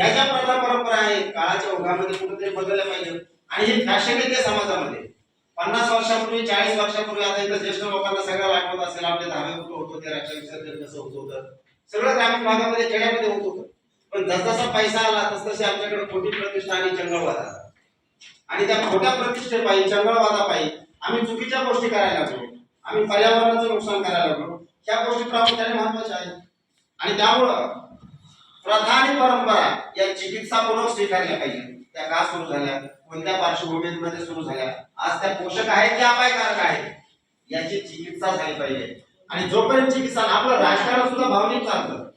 ह्या ज्या प्रथा परंपरा आहेत काळाच्या ओघामध्ये कुठेतरी बदलल्या पाहिजे आणि हे फॅशन येते समाजामध्ये. पन्नास वर्षापूर्वी चाळीस वर्षापूर्वी आता इथं ज्येष्ठ लोकांना सगळं आठवत असेल आपले दहावे कुठं होत ते रक्षा विसर्जन कसं होत होतं. सगळं ग्रामीण भागामध्ये खेड्यामध्ये होत होतं. पण जसजसा पैसा आला तसतसे आमच्याकडे खोटी प्रतिष्ठा आणि चंगळवादा. आणि त्या खोट्या प्रतिष्ठेपायी चंगळवादापायी आम्ही चुकीच्या गोष्टी करायला लागलो. आम्ही पर्यावरणाचं नुकसान करायला लागलो. ह्या गोष्टी प्रामुख्याने महत्त्वाच्या आहेत. आणि त्यामुळं प्रथा आणि परंपरा चिकित्सा पूर्वक स्वीकारल्या पाहिजे. त्या का सुरू झाल्या? कोणत्या पार्श्वभूमीमध्ये सुरू झाल्या? आज त्या पोषक आहेत की अपायकारक आहेत? याची चिकित्सा झाली पाहिजे. आणि जोपर्यंत चिकित्सा आपलं राजकारण सुद्धा भावनिक चालतं.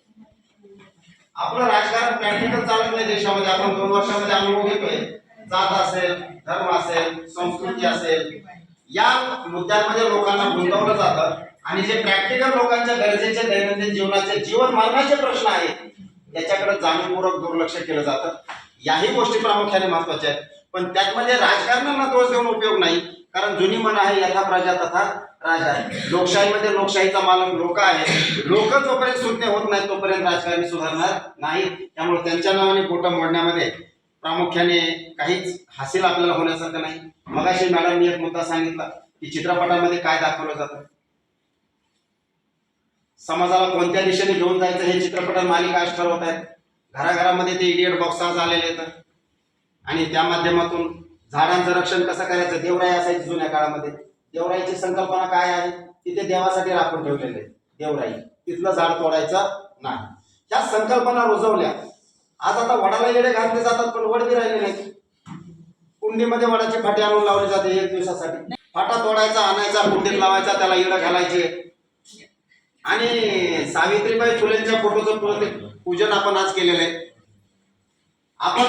आपलं राजकारण प्रॅक्टिकल चालत नाही देशामध्ये. आपण दोन वर्षामध्ये अनुभव घेतोय. जात असेल धर्म असेल संस्कृती असेल या मुद्द्यांमध्ये लोकांना गुंतवलं जातं. आणि जे प्रॅक्टिकल लोकांच्या गरजेचे दैनंदिन जीवनाचे जीवन मरणाचे प्रश्न आहेत याच्याकडे जाणीवपूर्वक दुर्लक्ष केलं जातं. याही गोष्टी प्रामुख्याने महत्त्वाच्या आहेत. पण त्यामध्ये राजकारणाला दोष देऊन उपयोग नाही कारण जुनी मन आहे यथा प्रजा तथा राजा आहे लोकशाहीमध्ये लोकशाहीचा मालक लोक आहे लोक जोपर्यंत सुज्ञ होत नाही तोपर्यंत राजकारणी सुधारणार नाही त्यामुळे त्यांच्या नावाने बोटं मोडण्यामध्ये प्रामुख्याने काहीच हासिल आपल्याला होण्यासारखं नाही. मगाशी मॅडमनी एक मुद्दा सांगितला की चित्रपटामध्ये काय दाखवलं जातं? समाजाला कोणत्या दिशेने घेऊन जायचं हे चित्रपट मालिका आज ठरवत आहेत. घराघरामध्ये ते इडियट बॉक्स आलेले आहेत. आणि त्या माध्यमातून झाडांचं रक्षण कसं करायचं? देवराई असायची जुन्या काळामध्ये. देवराईची संकल्पना काय आहे? तिथे देवासाठी राखून ठेवलेले देवराई. तिथलं झाड तोडायचं नाही. ह्या संकल्पना रुजवल्या. आज आता वडाला येडे घातले जातात पण वड बी राहिले नाही कुंडीमध्ये वडाचे फाटे आणून लावले जाते एक दिवसासाठी. फाटा तोडायचा आणायचा कुंडीत लावायचा त्याला इडं घालायचे. आणि सावित्रीबाई फुलेंच्या फोटोचं पूजन आपण आज केलेलं आहे. आपण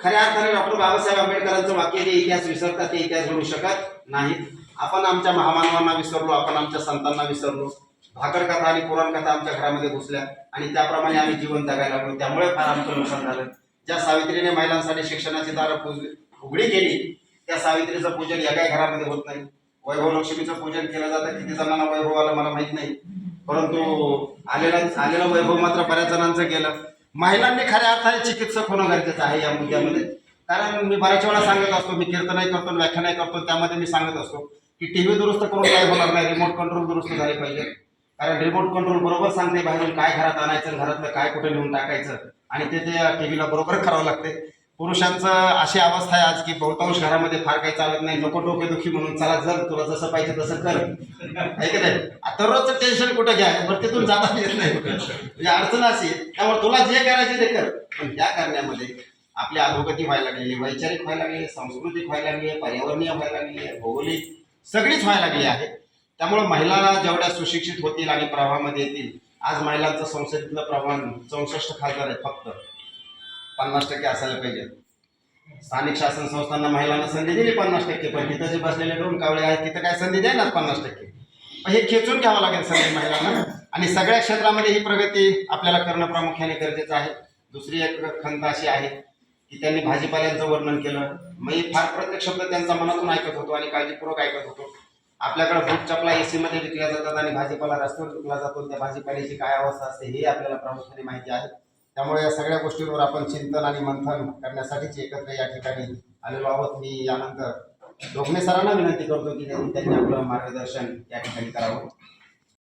खऱ्या अर्थाने डॉक्टर बाबासाहेब आंबेडकरांचं वाक्य जे इतिहास विसरतात ते इतिहास घडू शकत नाहीत. आपण आमच्या महामानवांना विसरलो आपण आमच्या संतांना विसरलो. भाकर कथा आणि पुराण कथा आमच्या घरामध्ये घुसल्या आणि त्याप्रमाणे आम्ही जीवन जगायला लागलो. त्यामुळे फार आमचं नुकसान झालं. ज्या सावित्रीने महिलांसाठी शिक्षणाची दारं उघडी केली त्या सावित्रीचं पूजन एकाही घरामध्ये होत नाही. वैभव लक्ष्मीचं पूजन केलं जातं. किती जणांना वैभव आलं मला माहीत नाही. परंतु आलेला आलेलं वैभव मात्र बऱ्याच जणांचं गेलं. महिलांनी खऱ्या अर्थाने चिकित्सक होणं गरजेचं आहे या मुद्द्यामध्ये. कारण मी बऱ्याच वेळा सांगत असतो मी कीर्तनही करतो व्याख्यानही करतो त्यामध्ये मी सांगत असतो की टीव्ही दुरुस्त करून काय होणार नाही रिमोट कंट्रोल दुरुस्त झाले पाहिजे. कारण रिमोट कंट्रोल बरोबर सांगते बाहेरून काय घरात आणायचं घरातलं काय कुठे लिहून टाकायचं आणि ते त्या टीव्हीला बरोबर करावं लागते. पुरुषांचं अशी अवस्था आहे आज की बहुतांश घरामध्ये फार काही चालत नाही. नको डोकेदुखी म्हणून चला जर तुला जसं पाहिजे तसं कर. आहे नाही? आता रोजचं टेन्शन कुठं घ्या? बरं तिथून जाता येत नाही. म्हणजे अडचण अशी त्यामुळे तुला जे करायचे ते कर. पण त्या करण्यामध्ये आपली अधोगती व्हायला लागलेली वैचारिक व्हायला लागली आहे, सांस्कृतिक व्हायला लागली आहे पर्यावरणीय व्हायला लागली आहे भौगोलिक सगळीच व्हायला लागली आहे. त्यामुळे महिला जेवढ्या सुशिक्षित होतील आणि प्रवाहामध्ये येतील आज महिलांचं संसदेतलं प्रमाण चौसष्ट खासदार आहे फक्त. पन्नास टक्के असायला पाहिजे. स्थानिक शासन संस्थांना महिलांना संधी दिली पन्नास टक्के पण तिथं जे बसलेले दोन कावळे आहेत तिथं काय संधी देणार पन्नास टक्के? पण हे खेचून घ्यावं लागेल संधी महिलांना. आणि सगळ्या क्षेत्रामध्ये ही प्रगती आपल्याला करणं प्रामुख्याने गरजेचं आहे. दुसरी एक खंत अशी आहे की त्यांनी भाजीपाल्यांचं वर्णन केलं. मी फार प्रत्येक शब्द त्यांचा मनातून ऐकत होतो आणि काळजीपूर्वक ऐकत होतो. आपल्याकडे बूट चपला एसी मध्ये विकल्या जातात आणि भाजीपाला रस्त्यावर विकला जातो त्या भाजीपाल्याची काय अवस्था असते हे आपल्याला प्रामुख्याने माहिती आहे. त्यामुळे या सगळ्या गोष्टींवर आपण चिंतन आणि मंथन करण्यासाठीच एकत्र या ठिकाणी आलेलो आहोत. मी यानंतर डोकणे सरांना विनंती करतो की त्यांनी आपलं मार्गदर्शन या ठिकाणी करावं.